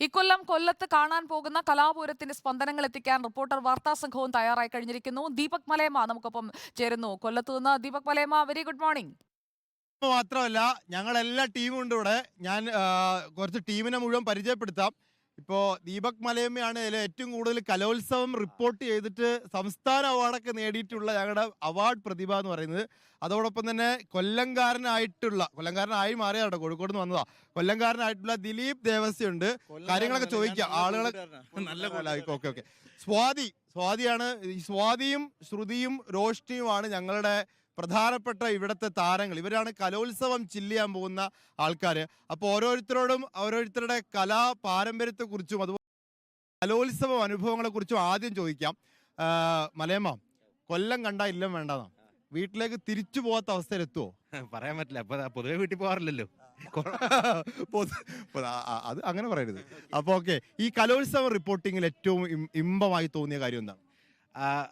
ഇക്കൊല്ലം കൊല്ലത്ത് കാണാൻ പോകുന്ന കലാപൂരത്തിന്റെ സ്പന്ദനങ്ങൾ എത്തിക്കാൻ റിപ്പോർട്ടർ വാർത്താ സംഘവും തയ്യാറായി കഴിഞ്ഞിരിക്കുന്നു. ദീപക് മലയമ്മ നമുക്കൊപ്പം ചേരുന്നു. കൊല്ലത്ത് നിന്ന് Deepak Malayamma very good morning മാത്രമല്ല ഞങ്ങളെല്ലാ ടീമും ഉണ്ട് ഇവിടെ. ഞാൻ കുറച്ച് ടീമിനെ മുഴുവൻ പരിചയപ്പെടുത്താം. ഇപ്പോ ദീപക് മലയമ്മയാണ് അതിൽ ഏറ്റവും കൂടുതൽ കലോത്സവം റിപ്പോർട്ട് ചെയ്തിട്ട് സംസ്ഥാന അവാർഡൊക്കെ നേടിയിട്ടുള്ള ഞങ്ങളുടെ അവാർഡ് പ്രതിഭ എന്ന് പറയുന്നത്. അതോടൊപ്പം തന്നെ കൊല്ലംകാരനായിട്ടുള്ള കൊല്ലംകാരനായി മാറിയാട്ടോ കോഴിക്കോട് നിന്ന് വന്നതാ. കൊല്ലംകാരനായിട്ടുള്ള ദിലീപ് ദേവസ്യുണ്ട്. കാര്യങ്ങളൊക്കെ ചോദിക്കുക ആളുകളെ നല്ല ഓക്കെ ഓക്കെ. സ്വാതി സ്വാതിയാണ് സ്വാതിയും ശ്രുതിയും രോഷ്ടിയുമാണ് ഞങ്ങളുടെ പ്രധാനപ്പെട്ട ഇവിടുത്തെ താരങ്ങൾ. ഇവരാണ് കലോത്സവം ചില്ലിയാൻ പോകുന്ന ആൾക്കാർ അപ്പോൾ ഓരോരുത്തരോടും ഓരോരുത്തരുടെ കലാ പാരമ്പര്യത്തെക്കുറിച്ചും അതുപോലെ കലോത്സവം അനുഭവങ്ങളെക്കുറിച്ചും ആദ്യം ചോദിക്കാം. മലയമ്മ കൊല്ലം കണ്ട ഇല്ലം വേണ്ടതാ വീട്ടിലേക്ക് തിരിച്ചു പോകാത്ത അവസ്ഥയിൽ എത്തുമോ പറയാൻ പറ്റില്ല. അപ്പൊ പൊതുവെ വീട്ടിൽ പോകാറില്ലല്ലോ അത് അങ്ങനെ പറയരുത്. അപ്പൊ ഓക്കെ ഈ കലോത്സവ റിപ്പോർട്ടിങ്ങിൽ ഏറ്റവും ഇമ്പമായി തോന്നിയ കാര്യം എന്താണ്?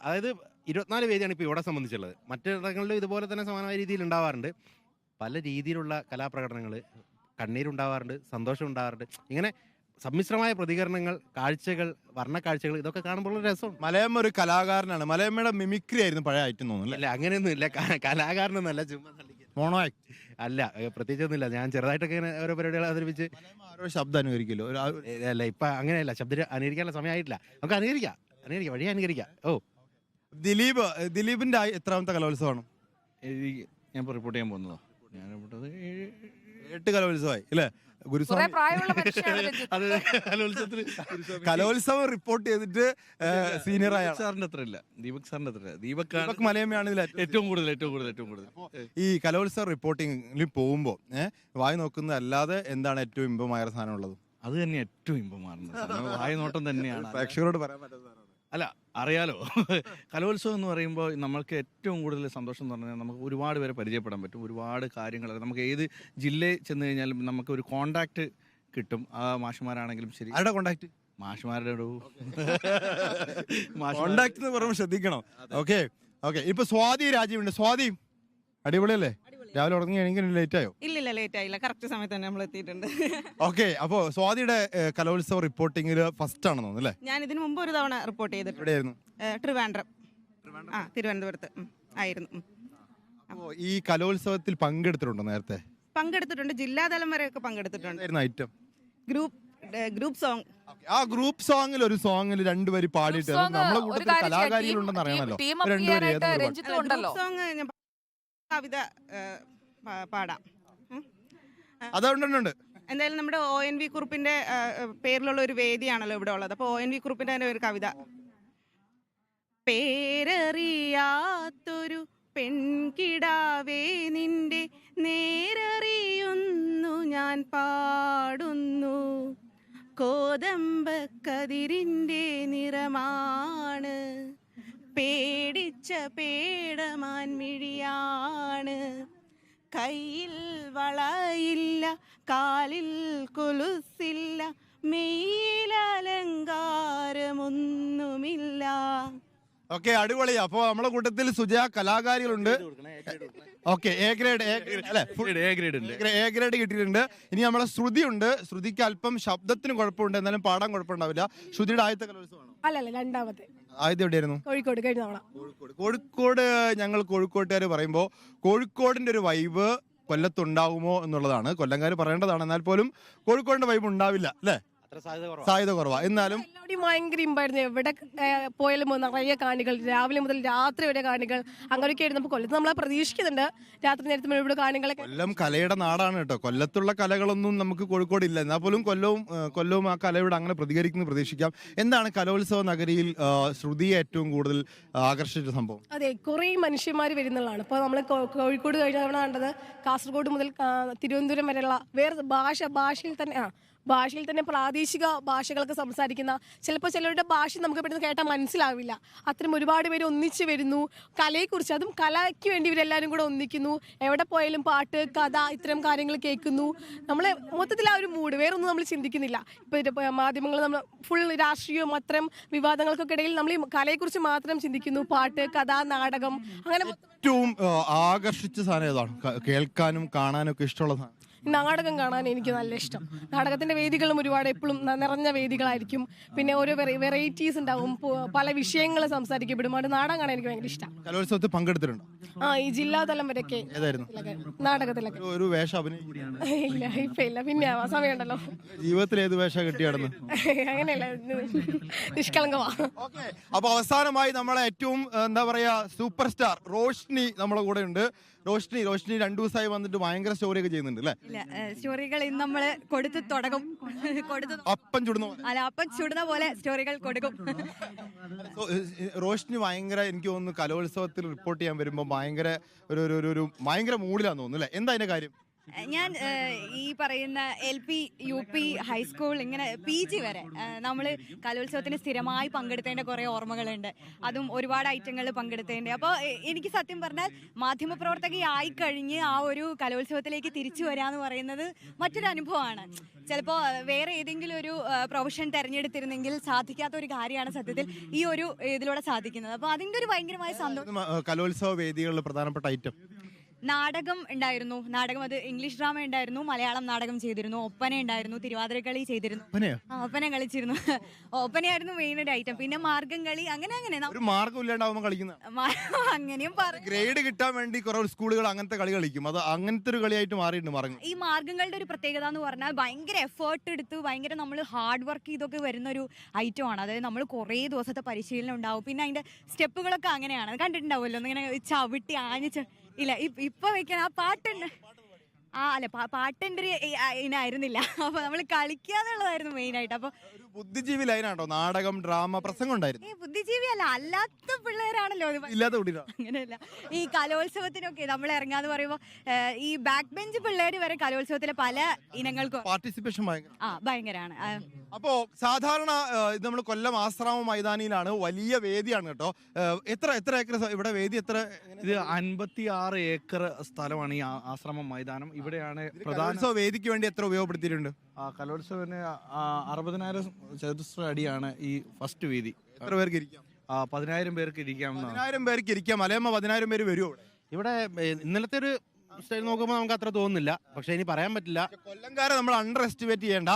അതായത് ഇരുപത്തിനാല് വേദിയാണ് ഇപ്പോൾ ഇവിടെ സംബന്ധിച്ചുള്ളത്. മറ്റിടങ്ങളിലും ഇതുപോലെ തന്നെ സമാനമായ രീതിയിൽ ഉണ്ടാവാറുണ്ട്. പല രീതിയിലുള്ള കലാപ്രകടനങ്ങൾ കണ്ണീരുണ്ടാവാറുണ്ട് സന്തോഷം ഉണ്ടാവാറുണ്ട് ഇങ്ങനെ സമ്മിശ്രമായ പ്രതികരണങ്ങൾ കാഴ്ചകൾ വർണ കാഴ്ചകൾ ഇതൊക്കെ കാണുമ്പോൾ രസം. മലയമ്മ ഒരു കലാകാരനാണ്. മലയമ്മയുടെ മിമിക്രി ആയിരുന്നു പഴയ ഐറ്റം തോന്നുന്നു അല്ല? അങ്ങനെയൊന്നും ഇല്ല. കലാകാരനൊന്നല്ല ചുമ്മാ. മോണോ അല്ല പ്രത്യേകിച്ചൊന്നും പ്രത്യേകിച്ചൊന്നുമില്ല. ഞാൻ ചെറുതായിട്ടൊക്കെ ഇങ്ങനെ ഓരോ പരിപാടികൾ അവതരിപ്പിച്ച് ആരോ ശബ്ദം അനുകരിക്കല്ലോ അല്ല ഇപ്പൊ അങ്ങനെയല്ല. ശബ്ദം അനുകരിക്കാനുള്ള സമയമായിട്ടില്ല. നമുക്ക് അനുകരിക്കാം. അനുകരിക്കാം വഴി അനുകരിക്കാം. ഓ. ദിലീപ് ദിലീപിന്റെ ആ- എത്രാമത്തെ കലോത്സവമാണ്? എനിക്ക് ഞാൻ റിപ്പോർട്ട് ചെയ്യാൻ പോകുന്നതോ. ഞാൻ റിപ്പോർട്ട് എട്ട് കലോത്സവമായി അല്ലേ കുറെ ഗുരുസ്വാമി പ്രായമുള്ള മനുഷ്യനാണ് രഞ്ജിത്ത്. അത് കലോത്സവത്തിൽ കലോത്സവം റിപ്പോർട്ട് ചെയ്തിട്ട് സീനിയർ ആയ. സാറിന്റെ അത്ര ഇല്ല ദീപക് സാറിന്റെ അത്ര ഇല്ല ദീപക് ആണ് ദീപക് മലയമ്മയാണ് ഇതിൽ ഏറ്റവും- ഏറ്റവും കൂടുതൽ ഏറ്റവും കൂടുതൽ ഏറ്റവും കൂടുതൽ. ഈ കലോത്സവ റിപ്പോർട്ടിങ്ങിൽ പോകുമ്പോൾ ഏഹ് വായി നോക്കുന്നത് അല്ലാതെ എന്താണ് ഏറ്റവും ഇമ്പമായ സാധനം ഉള്ളത്? അത് തന്നെ ഏറ്റവും ഇമ്പമാറുന്നത് വായി നോട്ടം തന്നെയാണ്. പ്രേക്ഷകരോട് പറയാൻ പറ്റുന്ന സാധനമാണ്. അല്ല അറിയാലോ. കലോത്സവം എന്ന് പറയുമ്പോൾ നമ്മൾക്ക് ഏറ്റവും കൂടുതൽ സന്തോഷം എന്ന് പറഞ്ഞാൽ നമുക്ക് ഒരുപാട് പേരെ പരിചയപ്പെടാൻ പറ്റും. ഒരുപാട് കാര്യങ്ങൾ നമുക്ക് ഏത് ജില്ലയിൽ ചെന്ന് കഴിഞ്ഞാലും നമുക്ക് ഒരു കോണ്ടാക്ട് കിട്ടും. ആ മാഷുമാരാണെങ്കിലും ശരി. ആരുടെ കോണ്ടാക്ട് മാഷുമാരുടെ കോണ്ടാക്ട് എന്ന് പറയുമ്പോൾ ശ്രദ്ധിക്കണം. ഓക്കെ. ഓക്കെ. ഇപ്പൊ സ്വാതി രാജീവുണ്ട്. സ്വാതി അടിപൊളിയല്ലേ? രാവിലെ ഉറങ്ങി എണീക്കാൻ ലേറ്റ് ആയോ? ഇല്ലില്ല ലേറ്റ് ആയില്ല. കറക്റ്റ് സമയത്ത് തന്നെ നമ്മൾ എത്തിയിട്ടുണ്ട്. ഓക്കെ അപ്പോ സ്വാതിയുടെ ഏഹ്, കലോത്സവ റിപ്പോർട്ടിംഗിൽ ഫസ്റ്റ് ആണെന്ന് തോന്നുന്നു അല്ലേ? ഞാൻ ഇതിനു മുമ്പ് ഒരു തവണ റിപ്പോർട്ട് ചെയ്തിട്ടുണ്ട്. എവിടെയായിരുന്നു? ട്രിവാൻഡ്രം. ആ തിരുവനന്തപുരത്ത്. ഉം, ആയിരുന്നു. ഉം. അപ്പോ ഈ കലോത്സവത്തിൽ പങ്കെടുത്തിട്ടുണ്ടോ നേരത്തെ? പങ്കെടുത്തിട്ടുണ്ട്. ജില്ലാതലം ഒക്കെ പങ്കെടുത്തിട്ടുണ്ട്. ആയിരുന്നു ഐറ്റം? Group group song. ആ ഗ്രൂപ്പ് സോങ്ങിൽ ഒരു സോങ്ങിൽ രണ്ടുപേര് പാടിയിട്ട് Group song നമ്മളെ ഒരു കൂട്ടത്തിൽ. കലാകാരികളുണ്ടെന്ന് അറിയാമല്ലോ. അറിയണമല്ലോ ടീം അപ്പ് രണ്ടുപേര് രഞ്ജിത്തും ഉണ്ടല്ലോ ഗ്രൂപ്പ് സോങ് ഞാൻ കവിത പാടാം. അതുകൊണ്ടുണ്ട് എന്തായാലും നമ്മുടെ ഒ എൻ വി കുറുപ്പിന്റെ പേരിലുള്ള ഒരു വേദിയാണല്ലോ ഇവിടെ ഉള്ളത്. അപ്പോൾ ഒ എൻ വി കുറുപ്പിന്റെ തന്നെ ഒരു കവിത. പേരറിയാത്തൊരു പെൺകിടാവേ നിന്റെ നേരറിയുന്നു ഞാൻ പാടുന്നു. കോതമ്പക്കതിരിന്റെ നിറമാണ്. പേടിച്ച പേടമാൻ മിഴിയാണ്. കയ്യിൽ വളയില്ല കാലിൽ കൊലുസില്ല മെയ്യിലലങ്കാരമൊന്നുമില്ല ഓക്കെ അടിപൊളി. അപ്പൊ നമ്മളെ കൂട്ടത്തിൽ Suja കലാകാരികളുണ്ട്. Okay A grade A grade അല്ലേ? എ ഗ്രേഡ് ഉണ്ട്. എ ഗ്രേഡ് കിട്ടിയിട്ടുണ്ട്. ഇനി നമ്മളെ ശ്രുതി ഉണ്ട് ശ്രുതിക്ക് അല്പം ശബ്ദത്തിന് കുഴപ്പമുണ്ട്. എന്നാലും പാടാൻ കുഴപ്പമുണ്ടാവില്ല. ശ്രുതിയുടെ ആദ്യത്തെ കലോത്സവമാണ്? അല്ലല്ല രണ്ടാമത്തെ. ആദ്യം എവിടെയായിരുന്നു? കോഴിക്കോട് കഴിഞ്ഞ തവണ. കോഴിക്കോട്. കോഴിക്കോട് ഞങ്ങൾ കോഴിക്കോട്ടുകാർ പറയുമ്പോൾ കോഴിക്കോടിന്റെ ഒരു വൈബ് കൊല്ലത്തുണ്ടാകുമോ എന്നുള്ളതാണ്. കൊല്ലംകാർ പറയേണ്ടതാണ്. എന്നാൽ പോലും കോഴിക്കോടിന്റെ വൈബ് ഉണ്ടാവില്ല അല്ലേ? സാധ്യത കുറവാ. എന്നാലും ഭയങ്കര ഇമ്പായിരുന്നു. എവിടെ പോയാലും നിറയെ കാണികൾ രാവിലെ മുതൽ രാത്രി വരെ കാണികൾ അങ്ങനെയൊക്കെ ആയിരുന്നു അപ്പോൾ കൊല്ലത്ത്. നമ്മളെ പ്രതീക്ഷിക്കുന്നുണ്ട് രാത്രി നേരത്തെ മുഴുവൻ ഇവിടെ കാണികളൊക്കെ കൊല്ലം കലയുടെ നാടാണ് കേട്ടോ. കൊല്ലത്തുള്ള കലകളൊന്നും നമുക്ക് കോഴിക്കോട് ഇല്ല. എന്നാൽ പോലും കൊല്ലവും കൊല്ലവും ആ കലയോട് അങ്ങനെ പ്രതികരിക്കുന്നു പ്രതീക്ഷിക്കാം. എന്താണ് കലോത്സവ നഗരിയിൽ ശ്രുതി ശ്രുതിയെ ഏറ്റവും കൂടുതൽ ആകർഷിച്ച സംഭവം? അതെ കുറേ മനുഷ്യന്മാർ വരുന്നതാണ് ഇപ്പോൾ നമ്മൾ കോഴിക്കോട് കഴിഞ്ഞ തവണ കണ്ടത് കാസർഗോഡ് മുതൽ തിരുവനന്തപുരം വരെയുള്ള വേറെ ഭാഷ ഭാഷയിൽ തന്നെ ആ ഭാഷയിൽ തന്നെ പ്രാദേശിക ഭാഷകളൊക്കെ സംസാരിക്കുന്ന ചിലപ്പോൾ ചിലരുടെ ഭാഷ നമുക്ക് പെട്ടെന്ന് കേട്ടാൽ മനസ്സിലാവില്ല. അത്തരം ഒരുപാട് പേര് ഒന്നിച്ച് വരുന്നു. കലയെക്കുറിച്ച് അതും കലയ്ക്ക് വേണ്ടി ഇവരെല്ലാവരും കൂടെ ഒന്നിക്കുന്നു. എവിടെ പോയാലും പാട്ട് കഥ ഇത്തരം കാര്യങ്ങൾ കേൾക്കുന്നു. നമ്മൾ മൊത്തത്തിൽ ആ ഒരു മൂഡ് വേറൊന്നും നമ്മൾ ചിന്തിക്കുന്നില്ല. ഇപ്പോൾ മാധ്യമങ്ങൾ നമ്മൾ ഫുൾ രാഷ്ട്രീയവും അത്തരം വിവാദങ്ങൾക്കൊക്കെ ഇടയിൽ നമ്മൾ ഈ കലയെക്കുറിച്ച് മാത്രം ചിന്തിക്കുന്നു. പാട്ട് കഥ നാടകം അങ്ങനെ ഏറ്റവും ആകർഷിച്ച സാധനം ഏതാണ്? കേൾക്കാനും കാണാനും ഒക്കെ ഇഷ്ടമുള്ള സാധനം? നാടകം കാണാൻ എനിക്ക് നല്ല ഇഷ്ടം. നാടകത്തിന്റെ വേദികളും ഒരുപാട് എപ്പോഴും നിറഞ്ഞ വേദികളായിരിക്കും. പിന്നെ ഓരോ വെറൈറ്റീസ് ഉണ്ടാവും. പല വിഷയങ്ങൾ സംസാരിക്കപ്പെടും. അത് നാടകം കാണാൻ എനിക്ക് ഭയങ്കര ഇഷ്ടം. കലോത്സവത്തിൽ പങ്കെടുത്തിട്ടുണ്ട്? ആ ഈ ജില്ലാതലം വരെയൊക്കെ നാടകത്തിലൊക്കെ. ഒരു- വേഷം ഇല്ല ഇപ്പൊ ഇല്ല. പിന്നെ ആവാം സമയമുണ്ടല്ലോ. ജീവിതത്തിൽ ഏത് വേഷം കിട്ടിയാടുന്നു? അങ്ങനെയല്ല നിഷ്കളങ്കമാ. അപ്പൊ അവസാനമായി നമ്മളെ ഏറ്റവും എന്താ പറയാ സൂപ്പർ സ്റ്റാർ റോഷ്നി നമ്മളെ കൂടെ ഉണ്ട് റോഷ്നി റോഷ്നി രണ്ടു ദിവസമായി വന്നിട്ട് ഭയങ്കര സ്റ്റോറി ഒക്കെ ചെയ്യുന്നുണ്ട് അല്ലെ? സ്റ്റോറികൾ ഇന്ന് നമ്മൾ കൊടുത്തു തുടങ്ങും. കൊടുത്തു അപ്പം ചുടുന്ന പോലെ. അല്ല അപ്പം ചുടുന്ന പോലെ സ്റ്റോറികൾ കൊടുക്കും. റോഷ്നി ഭയങ്കര എനിക്ക് തോന്നുന്നു കലോത്സവത്തിൽ റിപ്പോർട്ട് ചെയ്യാൻ വരുമ്പോൾ ഭയങ്കര ഒരു ഒരു ഒരു- ഒരു ഭയങ്കര മൂഡിലാന്ന് തോന്നുന്നു അല്ലെ? എന്താ അതിന്റെ കാര്യം? ഞാൻ ഈ പറയുന്ന L P U P high school ഇങ്ങനെ പി ജി വരെ നമ്മൾ കലോത്സവത്തിന് സ്ഥിരമായി പങ്കെടുത്തതിന്റെ കുറേ ഓർമ്മകളുണ്ട്. അതും ഒരുപാട് ഐറ്റങ്ങൾ പങ്കെടുത്തതിന്റെ അപ്പോൾ എനിക്ക് സത്യം പറഞ്ഞാൽ മാധ്യമപ്രവർത്തകയായി കഴിഞ്ഞ് ആ ഒരു കലോത്സവത്തിലേക്ക് തിരിച്ചു വരാന്ന് പറയുന്നത് മറ്റൊരു അനുഭവമാണ്. ചിലപ്പോൾ വേറെ ഏതെങ്കിലും ഒരു പ്രൊഫഷൻ തിരഞ്ഞെടുത്തിരുന്നെങ്കിൽ സാധിക്കാത്ത ഒരു കാര്യമാണ് സത്യത്തിൽ ഈ ഒരു ഇതിലൂടെ സാധിക്കുന്നത്. അപ്പോൾ അതിന്റെ ഒരു ഭയങ്കരമായ സന്തോഷം കലോത്സവ വേദികളിൽ പ്രധാനപ്പെട്ട ഐറ്റം നാടകം ഉണ്ടായിരുന്നു. നാടകം അത് ഇംഗ്ലീഷ് ഡ്രാമ ഉണ്ടായിരുന്നു. മലയാളം നാടകം ചെയ്തിരുന്നു. ഒപ്പന ഉണ്ടായിരുന്നു. തിരുവാതിരക്കളി ചെയ്തിരുന്നു. ആ ഒപ്പന കളിച്ചിരുന്നു. ഒപ്പനയായിരുന്നു മെയിൻ ഒരു ഐറ്റം പിന്നെ മാർഗം കളി അങ്ങനെ അങ്ങനെ. അങ്ങനെയും പറഞ്ഞു ഗ്രേഡ് കിട്ടാൻ വേണ്ടി കുറേ സ്കൂളുകൾ അങ്ങനത്തെ കളി കളിക്കും. അത് അങ്ങനത്തെ ഒരു കളിയായിട്ട് മാറിയിട്ടുണ്ട് മാർഗം. ഈ മാർഗങ്ങളുടെ ഒരു പ്രത്യേകത എന്ന് പറഞ്ഞാൽ ഭയങ്കര എഫേർട്ട് എടുത്ത് ഭയങ്കര നമ്മൾ ഹാർഡ് വർക്ക് ചെയ്തൊക്കെ വരുന്ന ഒരു ഐറ്റം ആണ്. അതായത് നമ്മൾ കുറേ ദിവസത്തെ പരിശീലനം ഉണ്ടാവും. പിന്നെ അതിന്റെ സ്റ്റെപ്പുകളൊക്കെ അങ്ങനെയാണ്. കണ്ടിട്ടുണ്ടാവുമല്ലോ? ഇങ്ങനെ ചവിട്ടി ആഞ്ഞിച്ച് ഇല്ല ഇപ്പ- ഇപ്പൊ വെക്കാൻ ആ പാട്ടുണ്ട് ആ അല്ല പാട്ട് എന്റെ ഒരു അപ്പൊ നമ്മൾ കളിക്കുക എന്നുള്ളതായിരുന്നു മെയിൻ ആയിട്ട് അപ്പൊ ഒരു ബുദ്ധിജീവി ലൈനാണോ? നാടകം ഡ്രാമ പ്രസംഗം ഉണ്ടായിരുന്നു? ഈ ബുദ്ധിജീവി അല്ല അല്ലാത്ത പിള്ളേരാണല്ലോ ഇല്ലാത്ത കുട്ടികളാ അങ്ങനെയല്ല. ഈ കലോത്സവത്തിനൊക്കെ നമ്മൾ ഇറങ്ങാന്ന് പറയുമ്പോൾ ഈ ബാക്ക് ബെഞ്ച് പിള്ളേർ വരെ കലോത്സവത്തിലെ പല ഇനങ്ങൾക്കും പാർട്ടിസിപ്പേഷൻ ആ ഭയങ്കരമാണ് അപ്പോ സാധാരണ ഇത് നമ്മൾ കൊല്ലം ആശ്രാമ മൈതാനിയിലാണ് വലിയ വേദിയാണ് കേട്ടോ. എത്ര എത്ര ഏക്കർ ഇവിടെ വേദി എത്ര? ഇത് അൻപത്തി ആറ് ഏക്കർ സ്ഥലമാണ് ഈ ആശ്രമം മൈതാനം. ഇവിടെയാണ് പ്രധാന കലോത്സവ വേദിക്ക് വേണ്ടി എത്ര ഉപയോഗപ്പെടുത്തിയിട്ടുണ്ട്? ആ, അറുപതിനായിരം ചതുശ്ര അടിയാണ് ഈ ഫസ്റ്റ് വേദി എത്ര പേർക്ക് ഇരിക്കാം? പതിനായിരം പേർക്ക് ഇരിക്കാം പതിനായിരം പേർക്ക് ഇരിക്കാം. മലയമ്മ പതിനായിരം പേര് വരുമോ ഇവിടെ ഇവിടെ ഇന്നലത്തെ ഒരു സ്റ്റൈൽ നോക്കുമ്പോൾ നമുക്ക് അത്ര തോന്നുന്നില്ല. പക്ഷെ ഇനി പറയാൻ പറ്റില്ല. കൊല്ലംകാരെ നമ്മൾ അണ്ടർ എസ്റ്റിമേറ്റ് ചെയ്യേണ്ട.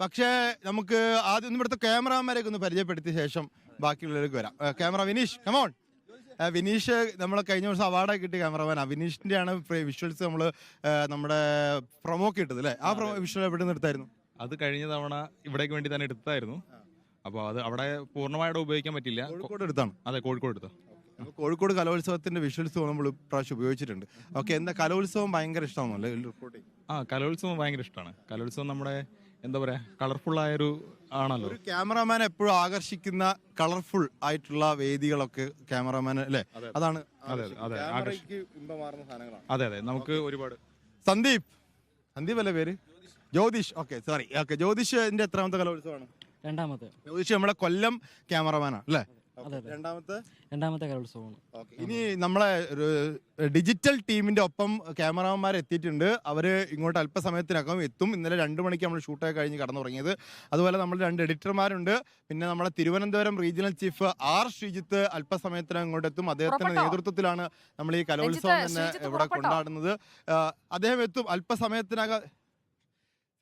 പക്ഷേ നമുക്ക് ആദ്യം ഒന്ന് ഇവിടുത്തെ ക്യാമറാമാരെയൊക്കെ ഒന്ന് പരിചയപ്പെടുത്തിയ ശേഷം ബാക്കിയുള്ളവർക്ക് വരാം. ക്യാമറ വിനീഷ് കമോൺ വിനീഷ് നമ്മൾ കഴിഞ്ഞ വർഷം അവാർഡൊക്കെ കിട്ടിയ ക്യാമറമാൻ വിനീഷിന്റെ ആണ് വിഷ്വൽസ് നമ്മൾ നമ്മുടെ പ്രൊമോ കിട്ടത് അല്ലേ? ആ വിഷ്വൽ എവിടെ നിന്ന് എടുത്തായിരുന്നു? അത് കഴിഞ്ഞ തവണ ഇവിടേക്ക് വേണ്ടി തന്നെ എടുത്തായിരുന്നു. അപ്പോൾ അത് അവിടെ പൂർണമായിട്ട് ഉപയോഗിക്കാൻ പറ്റില്ല. കോഴിക്കോട് എടുത്താണ്. അതെ കോഴിക്കോട് എടുത്തു. അപ്പോൾ കോഴിക്കോട് കലോത്സവത്തിന്റെ വിഷ്വൽസ് നമ്മൾ ഇപ്രാവശ്യം ഉപയോഗിച്ചിട്ടുണ്ട്. ഓക്കെ എന്താ കലോത്സവം ഭയങ്കര ഇഷ്ടമാണല്ലേ ആ കലോത്സവം ഭയങ്കര ഇഷ്ടമാണ്. കലോത്സവം നമ്മുടെ എന്താ പറയാ കളർഫുൾ ആയൊരു ആണല്ലോ. ഒരു ക്യാമറാമാൻ എപ്പോഴും ആകർഷിക്കുന്ന കളർഫുൾ ആയിട്ടുള്ള വേദികളൊക്കെ ക്യാമറാമാൻ അല്ലേ? അതാണ് അതെ, അതെ, ഇമ്പമാർന്ന സാധനങ്ങളാണ്. അതെ അതെ നമുക്ക് ഒരുപാട്. സന്ദീപ്. സന്ദീപ് അല്ലേ പേര്? Jyothish. Okay sorry okay Jyothish എന്റെ എത്രാമത്തെ കലോത്സവമാണ്? രണ്ടാമത്തെ. ജ്യോതിഷ് നമ്മുടെ കൊല്ലം ക്യാമറമാനാണ് അല്ലേ? അതെ, അതെ. രണ്ടാമത്തെ? രണ്ടാമത്തെ കലോത്സവമാണ് ഓക്കെ ഇനി നമ്മളെ ഒരു ഡിജിറ്റൽ ടീമിന്റെ ഒപ്പം ക്യാമറാമാർ എത്തിയിട്ടുണ്ട്. അവർ ഇങ്ങോട്ട് അല്പസമയത്തിനകം എത്തും. ഇന്നലെ രണ്ട് മണിക്ക് നമ്മൾ ഷൂട്ടൊക്കെ കഴിഞ്ഞ് കടന്നു തുടങ്ങിയത് അതുപോലെ നമ്മൾ രണ്ട് എഡിറ്റർമാരുണ്ട് പിന്നെ നമ്മളെ Thiruvananthapuram regional chief R Sreejith അല്പസമയത്തിനകം ഇങ്ങോട്ട് എത്തും. അദ്ദേഹത്തിന്റെ നേതൃത്വത്തിലാണ് നമ്മൾ ഈ കലോത്സവം തന്നെ ഇവിടെ കൊണ്ടാടുന്നത്. അദ്ദേഹം എത്തും അല്പസമയത്തിനകം.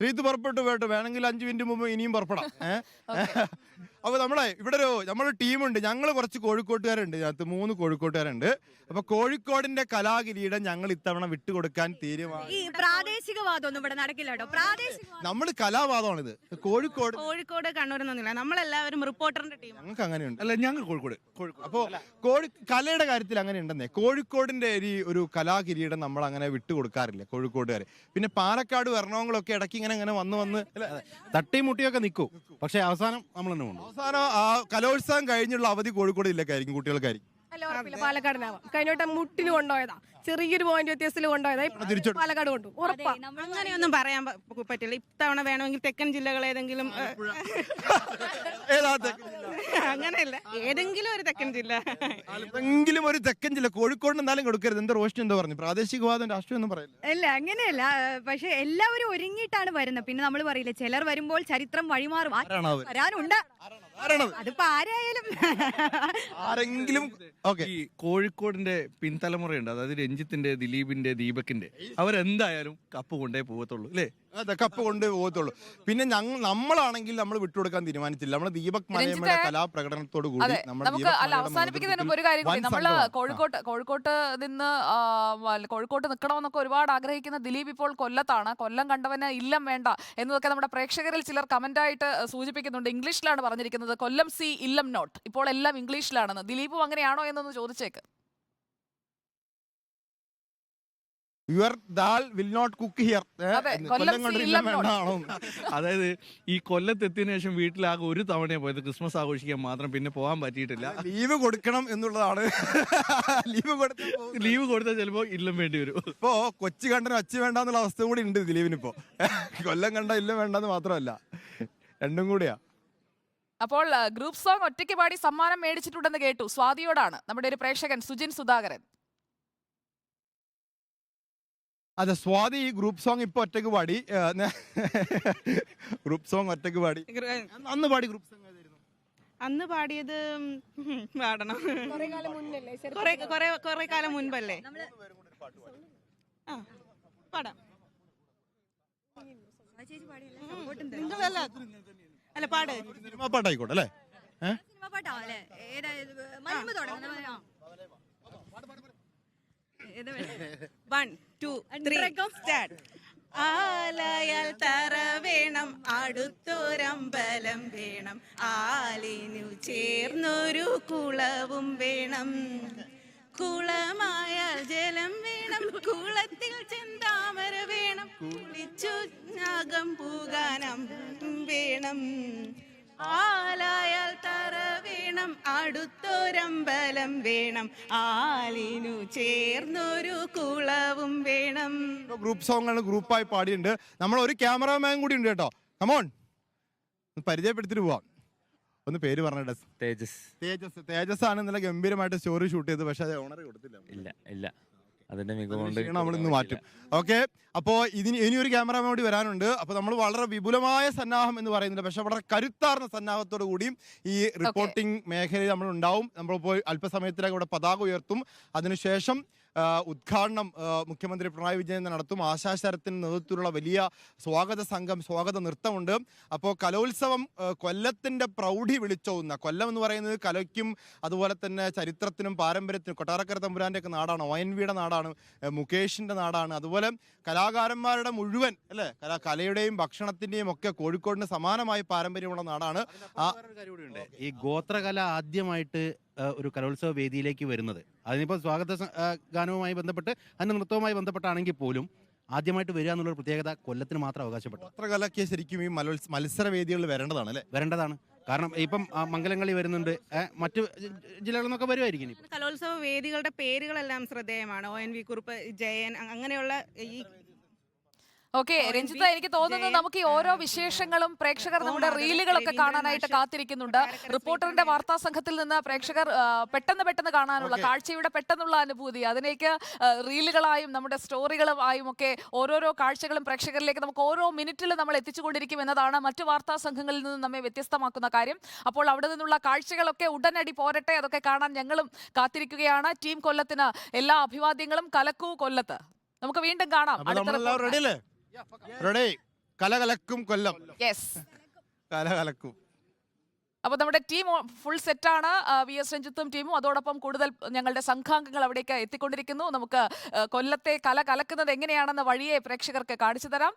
ശ്രീജിത്ത് പുറപ്പെട്ടു പോയിട്ട് വേണമെങ്കിൽ അഞ്ചു മിനിറ്റ് മുമ്പ് ഇനിയും പുറപ്പെടാം. ഏഹ് അപ്പൊ നമ്മളെ ഇവിടെ ഒരു നമ്മുടെ ടീമുണ്ട്. ഞങ്ങൾ കുറച്ച് കോഴിക്കോട്ടുകാരുണ്ട്. ഇതിനകത്ത് മൂന്ന് കോഴിക്കോട്ടുകാരുണ്ട്. അപ്പൊ കോഴിക്കോടിന്റെ കലാകിരീടം ഞങ്ങൾ ഇത്തവണ വിട്ടുകൊടുക്കാൻ തീരുമാനം ഈ പ്രാദേശികവാദമൊന്നും ഇവിടെ നടക്കില്ല കേട്ടോ. പ്രാദേശിക നമ്മൾ കലാവാദമാണിത്. കോഴിക്കോട് കോഴിക്കോട് കണ്ണൂരെന്നൊന്നുമില്ല നമ്മളെല്ലാവരും റിപ്പോർട്ടറിന്റെ ടീം ഞങ്ങൾക്ക് അങ്ങനെയുണ്ട്. അല്ല ഞങ്ങൾ കോഴിക്കോട്. കോഴിക്കോട്. അപ്പോ കോഴി കലയുടെ കാര്യത്തിൽ അങ്ങനെ ഉണ്ടെന്നേ. കോഴിക്കോടിന്റെ ഒരു ഒരു കലാകിരീടം നമ്മൾ അങ്ങനെ വിട്ടുകൊടുക്കാറില്ല കോഴിക്കോട്ടുകാരെ. പിന്നെ പാലക്കാട് എറണാകുളമൊക്കെ ഇടയ്ക്ക് ഇങ്ങനെ ഇങ്ങനെ വന്ന് വന്ന് തട്ടിമുട്ടിയൊക്കെ തട്ടിയും മുട്ടിയൊക്കെ നിൽക്കും. പക്ഷെ അവസാനം നമ്മൾ തന്നെ കൊണ്ടു അവസാനം ആ കലോത്സവം കഴിഞ്ഞുള്ള അവധി കോഴിക്കോട് ജില്ലക്കായിരിക്കും കുട്ടികൾക്കായിരിക്കും. അല്ല ഉറപ്പില്ല. പാലക്കാടിനാവാം. കഴിഞ്ഞോട്ടെ മുട്ടിന് കൊണ്ടുപോയതാ. ചെറിയൊരു പോയിന്റ് വ്യത്യാസത്തിൽ കൊണ്ടുപോയതാ. ഇപ്പൊ തിരിച്ചു പാലക്കാട് കൊണ്ടു. ഉറപ്പാ. അങ്ങനെയൊന്നും പറയാൻ പ- പറ്റില്ല. ഇത്തവണ വേണമെങ്കിൽ തെക്കൻ ജില്ലകൾ ഏതെങ്കിലും ഏതാ തെക്കൻ ജില്ല? അങ്ങനെയല്ല. ഏതെങ്കിലും ഒരു തെക്കൻ ജില്ല. ഏതെങ്കിലും ഒരു തെക്കൻ ജില്ല. കോഴിക്കോടിന് എന്തായാലും കൊടുക്കരുത്. എന്താ റോഷൻ എന്താ പറഞ്ഞു. പ്രാദേശികവാദം രാഷ്ട്രീയം ഒന്നും പറയില്ല? അല്ല അങ്ങനെയല്ല. പക്ഷെ എല്ലാവരും ഒരുങ്ങിയിട്ടാണ് വരുന്നത്. പിന്നെ നമ്മൾ പറയില്ല ചിലർ വരുമ്പോൾ ചരിത്രം വഴിമാറും. ആ ആരാണ് അവർ? വരാനുണ്ട്. ആരാണത്? അതിപ്പോ ആരായാലും. ആരെങ്കിലും ഓക്കെ. ഈ കോഴിക്കോടിന്റെ പിൻതലമുറയുണ്ട്. അതായത് രഞ്ജിത്തിന്റെ ദിലീപിന്റെ ദീപക്കിന്റെ. അവരെന്തായാലും കപ്പ് കൊണ്ടേ പോകത്തുള്ളൂ അല്ലേ? അതെ കപ്പ് കൊണ്ടേ പോകത്തുള്ളൂ. പിന്നെ ഞങ്ങൾ നമ്മളാണെങ്കിൽ നമ്മൾ വിട്ടുകൊടുക്കാൻ തീരുമാനിച്ചില്ല. നമ്മൾ ദീപക് മലയമ്മയുടെ കലാപ്രകടനത്തോട് കൂടി നമ്മുടെ നമുക്ക് അല്ല അവസാനിപ്പിക്കുന്നതിന് മുമ്പ് ഒരു കാര്യം കൂടി. വൻ നമ്മൾ. കോഴിക്കോട്ട് കോഴിക്കോട്ട് നിന്ന് ആ, വല്ല- കോഴിക്കോട്ട് നിൽക്കണമെന്നൊക്കെ ഒരുപാട് ആഗ്രഹിക്കുന്ന ദിലീപ് ഇപ്പോൾ കൊല്ലത്താണ്. കൊല്ലം കണ്ടവന് ഇല്ലം വേണ്ട എന്നതൊക്കെ നമ്മുടെ പ്രേക്ഷകരിൽ ചിലർ കമന്റായിട്ട് സൂചിപ്പിക്കുന്നുണ്ട്. ഇംഗ്ലീഷിലാണ് പറഞ്ഞിരിക്കുന്നത്. കൊല്ലം സി ഇല്ലം നോട്ട്. ഇപ്പോൾ എല്ലാം ഇംഗ്ലീഷിലാണെന്ന്. ദിലീപ് അങ്ങനെയാണോ എന്നൊന്ന് ചോദിച്ചേക്ക്. Your dal will not cook here Kollam അതായത് ഈ കൊല്ലത്ത് എത്തിയതിനു ശേഷം വീട്ടിലാകെ ഒരു തവണയെ പോയത് ക്രിസ്മസ് ആഘോഷിക്കാൻ മാത്രം പിന്നെ പോകാൻ പറ്റിയിട്ടില്ല. ലീവ് കൊടുക്കണം എന്നുള്ളതാണ്. ലീവ് കൊടുത്ത ലീവ് കൊടുത്താൽ ചിലപ്പോ ഇല്ലം വേണ്ടി വരും. ഇപ്പോ കൊച്ചി കണ്ടന് അച്ഛ വേണ്ടെന്നുള്ള അവസ്ഥ കൂടി ഉണ്ട് ദിലീപിനിപ്പോ. കൊല്ലം കണ്ട ഇല്ലം വേണ്ടെന്ന് മാത്രമല്ല. രണ്ടും കൂടിയാ. അപ്പോൾ ഗ്രൂപ്പ് സോങ് ഒറ്റയ്ക്ക് പാടി സമ്മാനം മേടിച്ചിട്ടുണ്ടെന്ന് കേട്ടു. സ്വാതിയോടാണ് നമ്മുടെ ഒരു പ്രേക്ഷകൻ സുജിൻ സുധാകരൻ. അതെ സ്വാതി ഈ ഗ്രൂപ്പ് സോങ് ഇപ്പൊ ഒറ്റയ്ക്ക് പാടി. ഗ്രൂപ്പ് സോങ് ഒറ്റയ്ക്ക് പാടി. അന്ന് പാടി ഗ്രൂപ്പ് സോങ് അന്ന് പാടിയത് പാടണം. കുറെ കാലം മുന്നല്ലേ? കുറെ കുറെ കുറെ കാലം മുൻപല്ലേ? ആ പാടാം. നിങ്ങളല്ല അല്ല പാട്. സിനിമാ പാട്ടായിക്കോട്ടെ അല്ലേ? സിനിമ പാട്ടാ അല്ലേ? ഏതാ? മലമ്പ് തുടങ്ങുന്ന? വൺ ടു ത്രീ സ്റ്റാർട്ട് ആലയാൽ തറ വേണം അടുത്തൊരമ്പലം വേണം. ആലിനു ചേർന്നൊരു കുളവും വേണം. കുളമായാൽ ജലം വേണം. കുളത്തിൽ ചിന്താമര വേണം. കുളിച്ചു നാഗം പൂകാനം വേണം. ആലായാൽ തറ വേണം. അടുത്തൊരമ്പലം വേണം. ആലിനു ചേർന്നൊരു കുളവും വേണം. ഗ്രൂപ്പ് സോങ് ആണ് ഗ്രൂപ്പായി പാടിയിട്ടുണ്ട്. നമ്മൾ ഒരു ക്യാമറാമാൻ കൂടി ഉണ്ട് കേട്ടോ. കമോൺ പരിചയപ്പെടുത്തിട്ട് പോവാം. ഒന്ന് പേര് പറഞ്ഞിട്ട് തേജസ് തേജസ്. തേജസ്. ആണ് ഇന്നലെ ഗംഭീരമായിട്ട് സ്റ്റോറി ഷൂട്ട് ചെയ്തത് പക്ഷെ അത് ഓണർ കൊടുത്തില്ല. ഇല്ല ഇല്ല. അതിന്റെ മികവുകൊണ്ട് നമ്മൾ ഇന്ന് മാറ്റും. ഓക്കെ അപ്പോൾ ഇതിന് ഇനി ഒരു ക്യാമറാമാൻ കൂടി വരാനുണ്ട്. അപ്പോൾ നമ്മൾ വളരെ വിപുലമായ സന്നാഹം എന്ന് പറയുന്നുണ്ട്. പക്ഷെ വളരെ കരുത്താർന്ന സന്നാഹത്തോടു കൂടിയും ഈ റിപ്പോർട്ടിംഗ് മേഖലയിൽ നമ്മൾ ഉണ്ടാവും നമ്മൾ പോയി അല്പസമയത്തിലേക്ക് ഇവിടെ പതാക ഉയർത്തും. അതിനുശേഷം ഉദ്ഘാടനം മുഖ്യമന്ത്രി പിണറായി വിജയൻ നടത്തും. ആശാശരത്തിന് നേതൃത്വത്തിലുള്ള വലിയ സ്വാഗത സംഘം സ്വാഗത നൃത്തമുണ്ട്. അപ്പോൾ കലോത്സവം കൊല്ലത്തിന്റെ കൊല്ലത്തിന്റെ പ്രൗഢി വിളിച്ചോന്ന കൊല്ലം എന്ന് പറയുന്നത് കലയ്ക്കും അതുപോലെ തന്നെ ചരിത്രത്തിനും പാരമ്പര്യത്തിനും കൊട്ടാരക്കര തമ്പുരാന്റെ ഒക്കെ നാടാണ് ഒ എൻ വിയുടെ നാടാണ്. ഏ, മുകേഷിന്റെ നാടാണ്. അതുപോലെ കലാകാരന്മാരുടെ മുഴുവൻ അല്ലേ കലാ കലയുടെയും ഭക്ഷണത്തിന്റെയും ഒക്കെ കോഴിക്കോടിന് സമാനമായി പാരമ്പര്യമുള്ള നാടാണ്. ആ കാര്യം ഈ ഗോത്രകല ആദ്യമായിട്ട് ഒരു കലോത്സവ വേദിയിലേക്ക് വരുന്നത്. അതിനിപ്പോൾ സ്വാഗത ഗാനവുമായി ബന്ധപ്പെട്ട് അതിന്റെ നൃത്തവുമായി ബന്ധപ്പെട്ടാണെങ്കിൽ പോലും ആദ്യമായിട്ട് വരിക എന്നുള്ള പ്രത്യേകത കൊല്ലത്തിന് മാത്രം അവകാശപ്പെട്ടു. ഗോത്രകലയ്ക്ക് ശരിക്കും ഈ മത്സരവേദികളിൽ മത്സര വേദികളിൽ വരേണ്ടതാണ് അല്ലെ? വരേണ്ടതാണ്. കാരണം ഇപ്പം മംഗലംകളി വരുന്നുണ്ട് മറ്റു ജില്ലകളിൽ നിന്നൊക്കെ വരുമായിരിക്കും കലോത്സവ വേദികളുടെ പേരുകളെല്ലാം ശ്രദ്ധേയമാണ്. O N V Kurup Jayan അങ്ങനെയുള്ള ഈ ഓക്കെ രഞ്ജിത്ത എനിക്ക് തോന്നുന്നു നമുക്ക് ഈ ഓരോ വിശേഷങ്ങളും പ്രേക്ഷകർ നമ്മുടെ റീലുകളൊക്കെ കാണാനായിട്ട് കാത്തിരിക്കുന്നുണ്ട്. റിപ്പോർട്ടറിന്റെ വാർത്താ സംഘത്തിൽ നിന്ന് പ്രേക്ഷകർ പെട്ടെന്ന് പെട്ടെന്ന് കാണാനുള്ള കാഴ്ചയുടെ പെട്ടെന്നുള്ള അനുഭൂതി അതിലേക്ക് റീലുകളായും നമ്മുടെ സ്റ്റോറികളുമായും ഒക്കെ ഓരോരോ കാഴ്ചകളും പ്രേക്ഷകരിലേക്ക് നമുക്ക് ഓരോ മിനിറ്റിൽ നമ്മൾ എത്തിച്ചുകൊണ്ടിരിക്കും എന്നതാണ് മറ്റു വാർത്താ സംഘങ്ങളിൽ നിന്ന് നമ്മെ വ്യത്യസ്തമാക്കുന്ന കാര്യം. അപ്പോൾ അവിടെ നിന്നുള്ള കാഴ്ചകളൊക്കെ ഉടനടി പോരട്ടെ അതൊക്കെ കാണാൻ ഞങ്ങളും കാത്തിരിക്കുകയാണ്. ടീം കൊല്ലത്തിന് എല്ലാ അഭിവാദ്യങ്ങളും. കലക്കൂ കൊല്ലത്ത്. നമുക്ക് വീണ്ടും കാണാം. അടുത്ത റെഡി അല്ലേ റെഡി. കല കലക്കും കൊല്ലം. യെസ് കലകലക്കും. അപ്പൊ നമ്മുടെ ടീം ഫുൾ സെറ്റാണ് വി എസ് രഞ്ജിത്തും ടീമും. അതോടൊപ്പം കൂടുതൽ ഞങ്ങളുടെ സംഘാംഗങ്ങൾ അവിടേക്ക് എത്തിക്കൊണ്ടിരിക്കുന്നു. നമുക്ക് കൊല്ലത്തെ കല കലക്കുന്നത് എങ്ങനെയാണെന്ന വഴിയെ പ്രേക്ഷകർക്ക് കാണിച്ചു തരാം.